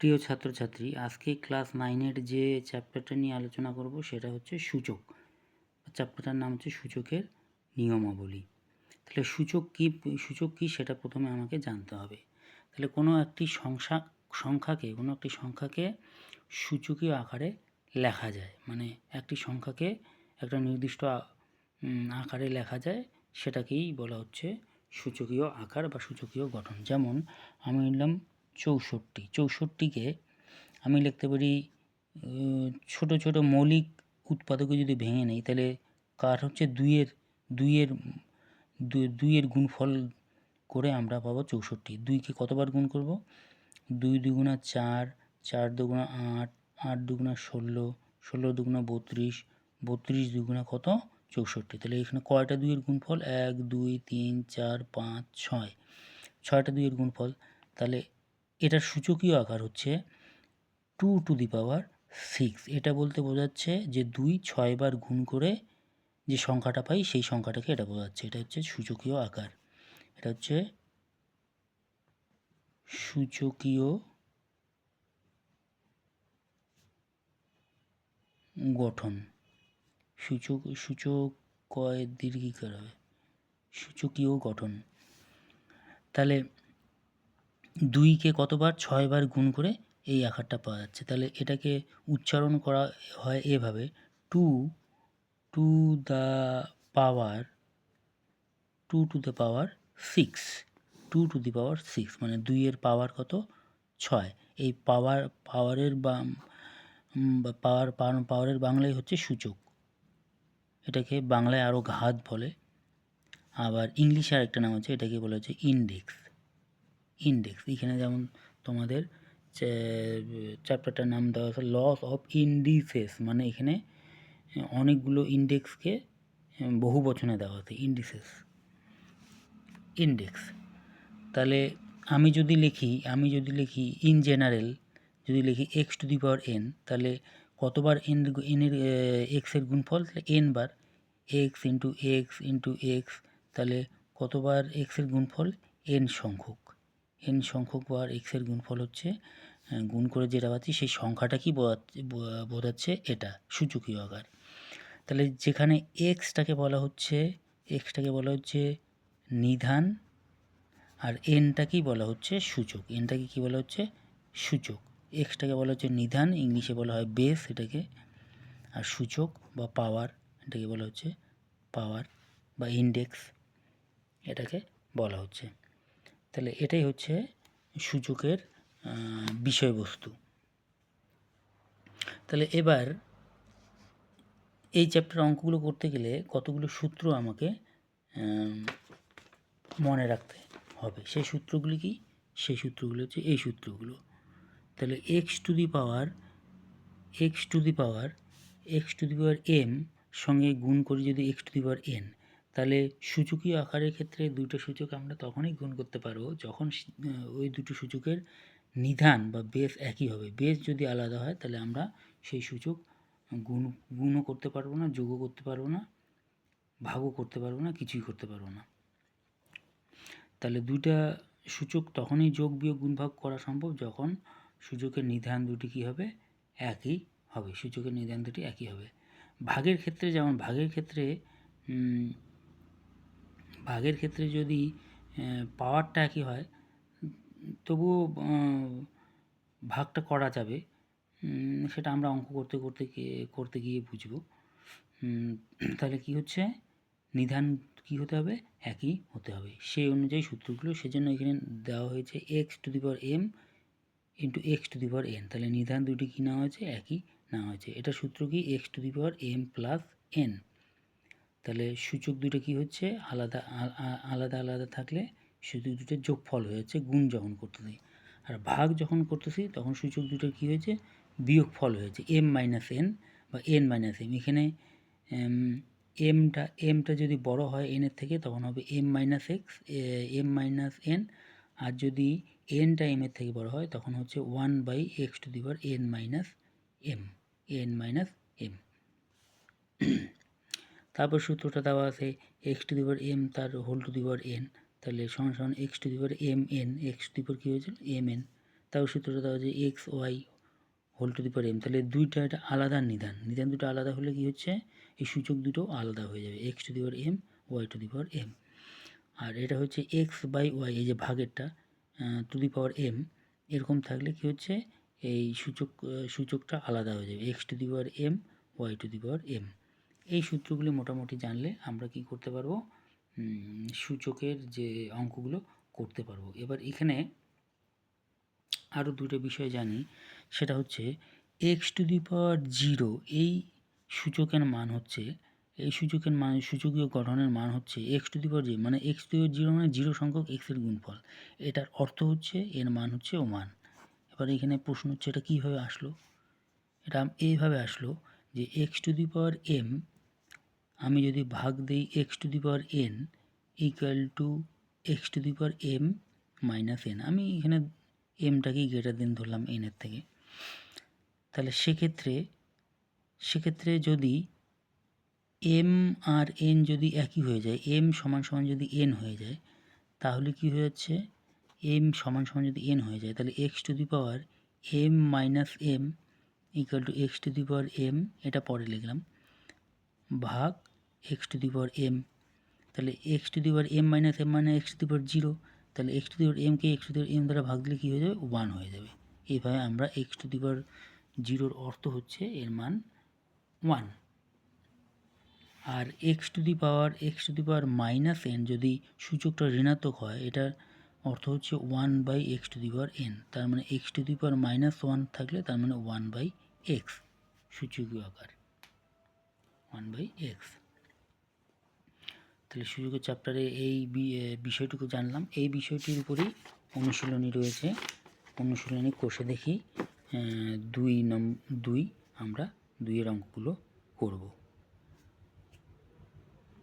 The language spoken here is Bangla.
প্রিয় ছাত্রছাত্রী, আজকে ক্লাস নাইনের যে চ্যাপ্টারটা নিয়ে আলোচনা করব সেটা হচ্ছে সূচক। চ্যাপ্টারটার নাম হচ্ছে সূচকের নিয়মাবলী। তাহলে সূচক কী সূচক কী সেটা প্রথমে আমাকে জানতে হবে। তাহলে কোনো একটি সংখ্যা, সংখ্যাকে, কোনো একটি সংখ্যাকে সূচকীয় আকারে লেখা যায়। মানে একটি সংখ্যাকে একটা নির্দিষ্ট আকারে লেখা যায়, সেটাকেই বলা হচ্ছে সূচকীয় আকার বা সূচকীয় গঠন। যেমন আমি নিলাম চৌষট্টি, চৌষট্টিকে আমি লিখতে পারি ছোট ছোট মৌলিক উৎপাদকে যদি ভেঙে নেই, তাহলে কার হচ্ছে দুইয়ের দুইয়ের দুইয়ের গুণফল করে আমরা পাবো চৌষট্টি। দুইকে কতবার গুণ করব? দুই দুগুণা চার চার দুগুণা আট আট দুগুণা ষোলো ষোলো দুগুণা বত্রিশ বত্রিশ দুগুণা কত? চৌষট্টি। তাহলে এখানে কয়টা দুইয়ের গুণফল? এক, দুই, তিন, চার, পাঁচ, ছয়। ছয়টা দুইয়ের গুণফল। তাহলে এটার সূচকীয় আকার হচ্ছে two to the power six এটা বলতে বোঝাচ্ছে যে দুই ছয়বার গুণ করে যে সংখ্যাটা পাই, সেই সংখ্যাটাকে এটা বোঝাচ্ছে। এটা হচ্ছে সূচকীয় আকার। এটা হচ্ছে সূচকীয় গঠন। সূচক সূচক কয় দীর্ঘিকার হবে। সূচকীয় গঠন। তাহলে দুইকে কতবার, ছয়বার গুণ করে এই আকারটা পাওয়া যাচ্ছে। তাহলে এটাকে উচ্চারণ করা হয় এভাবে, two to the power, two to the power six, two to the power six মানে দুইয়ের পাওয়ার কত? ছয়। এই পাওয়ার, পাওয়ারের বা পাওয়ার- পাওয়ারের বাংলায় হচ্ছে সূচক। এটাকে বাংলায় আরও ঘাত বলে। আবার ইংলিশে আরেকটা নাম আছে, এটাকে বলা হচ্ছে ইন্ডেক্স ইন্ডেক্স এখানে যেমন তোমাদের চ্যাপ্টারটার নাম দেওয়া আছে লস অফ ইন্ডিসেস মানে এখানে অনেকগুলো ইন্ডেক্সকে বহু বচনে দেওয়া আছে ইন্ডিসেস ইন্ডেক্স তাহলে আমি যদি লিখি, আমি যদি লিখি ইন জেনারেল যদি লিখি x to the power n তাহলে কতবার এন এনের এক্সের গুণফল? তাহলে এন বার x into x into x তাহলে কতবার এক্সের গুণফল? এন সংখ্যক। এন সংখ্যক বার এক্সের গুণফল হচ্ছে গুণ করে যেটা পাচ্ছি সেই সংখ্যাটা কি বোঝাচ্ছে এটা, সূচকীয় আকার। তাহলে যেখানে এক্সটাকে বলা হচ্ছে এক্সটাকে বলা হচ্ছে নিধান, আর এনটাকেই বলা হচ্ছে সূচক এনটাকে কি বলা হচ্ছে সূচক। এক্সটাকে বলা হচ্ছে নিধান, ইংলিশে বলা হয় বেস এটাকে, আর সূচক বা পাওয়ার এটাকে বলা হচ্ছে পাওয়ার বা ইন্ডেক্স এটাকে বলা হচ্ছে। তাহলে এটাই হচ্ছে সূচকের বিষয়বস্তু। তাহলে এবার এই চ্যাপ্টার অঙ্কগুলো করতে গেলে কতগুলো সূত্র আমাকে মনে রাখতে হবে? সেই সূত্রগুলি কি? সেই সূত্রগুলো হচ্ছে এই সূত্রগুলো। তাহলে x to the power x to the power x to the power m সঙ্গে গুণ করি যদি x to the power n তাহলে সূচকীয় আকারের ক্ষেত্রে দুটো সূচক আমরা তখনই গুণ করতে পারব যখন ওই দুটো সূচকের নিধান বা বেস একই হবে। বেস যদি আলাদা হয় তাহলে আমরা সেই সূচক গুণ, গুণও করতে পারব না, যোগও করতে পারব না, ভাগও করতে পারব না, কিছুই করতে পারব না। তাহলে দুইটা সূচক তখনই যোগ বিয়োগ গুণ ভাগ করা সম্ভব যখন সূচকের নিধান দুটি কী হবে? একই হবে। সূচকের নিধান দুটি একই হবে। ভাগের ক্ষেত্রে যেমন, ভাগের ক্ষেত্রে ভাগের ক্ষেত্রে যদি পাওয়ারটা একই হয়, তবুও ভাগটা করা যাবে। সেটা আমরা অঙ্ক করতে করতে করতে গিয়ে বুঝব। তাহলে কি হচ্ছে? নিধান কি হতে হবে? একই হতে হবে। সেই অনুযায়ী সূত্রগুলো, সেজন্য এখানে দেওয়া হয়েছে x to the power m into x to the power n তাহলে নিধান দুটি কী নেওয়া হয়েছে? একই নেওয়া হয়েছে। এটা সূত্র কি? X to the power m plus n তাহলে সূচক দুটো কি হচ্ছে? আলাদা আলাদা আলাদা থাকলে সূচক দুটো যোগফল হয়েছে গুণ যখন করতেছি আর ভাগ যখন করতেছি তখন সূচক দুটোর কী হয়েছে? বিয়োগফল হয়েছে এম মাইনাস এন বা এন মাইনাস এম এখানে এমটা এমটা যদি বড় হয় এনের থেকে, তখন হবে m minus x m minus n আর যদি এনটা এম এর থেকে বড় হয়, তখন হচ্ছে one by x to the power n minus m n minus m তারপর সূত্রটা দেওয়া আছে x to the power m তার whole to the power n তাহলে সমান সমান x to the power m n x to the power কী হয়েছিল এম এন তারপর সূত্রটা দেওয়া যে x y whole to the power m তাহলে দুইটা এটা আলাদা নিদান নিদান দুটো আলাদা হলে কি হচ্ছে এই সূচক দুটো আলাদা হয়ে যাবে x to the power m y to the power m আর এটা হচ্ছে এক্স বাই ওয়াই এই যে ভাগেরটা টু দি পাওয়ার এম এরকম থাকলে কি হচ্ছে এই সূচক সূচকটা আলাদা হয়ে যাবে x to the power m y to the power m এই সূত্রগুলি মোটামুটি জানলে আমরা কি করতে পারব? সূচকের যে অঙ্কগুলো করতে পারব। এবার এখানে আরও দুটো বিষয় জানি। সেটা হচ্ছে x to the power zero এই সূচকের মান হচ্ছে, এই সূচকের মান, সূচকীয় গঠনের মান হচ্ছে x to the power zero মানে এক্স টু জিরো মানে জিরো সংখ্যক এক্সের গুণফল। এটার অর্থ হচ্ছে, এর মান হচ্ছে ও মান এবার এখানে প্রশ্ন হচ্ছে, এটা কীভাবে আসলো? এটা এইভাবে আসলো যে x to the power m আমি যদি ভাগ দিই x to the power n equal to x to the power m minus n আমি এখানে এমটাকেই গ্রেটার দেন ধরলাম এনের থেকে। তাহলে সেক্ষেত্রে সেক্ষেত্রে যদি এম আর এন যদি একই হয়ে যায় এম সমান সমান যদি এন হয়ে যায়, তাহলে কি হয়ে যাচ্ছে? এম সমান সমান যদি এন হয়ে যায়, তাহলে x to the power m minus m equal to x to the power m এটা পরে লিখলাম। ভাগ x to the power m তাহলে x to the power m minus m মানে x to the power zero তাহলে x to the power MK x to the power m দ্বারা ভাগ দিলে কী হয়ে যাবে? ওয়ান হয়ে যাবে। এইভাবে আমরা এক্স টু দি পাওয়ার জিরোর অর্থ হচ্ছে এর মান one R x to the power x to the power minus n যদি সূচকটা ঋণাত্মক হয় এটার অর্থ হচ্ছে one by x to the power n তার মানে x to the power minus one থাকলে তার মানে ওয়ান বাই এক্স সূচকীয় আকার। ওয়ান বাই এক্স তাহলে সুযোগের চ্যাপ্টারে এই বিষয়টুকু জানলাম। এই বিষয়টির উপরেই অনুশীলনী রয়েছে। অনুশীলনী কোষে দেখি দুই নম, দুই, আমরা দুইয়ের অঙ্কগুলো করব।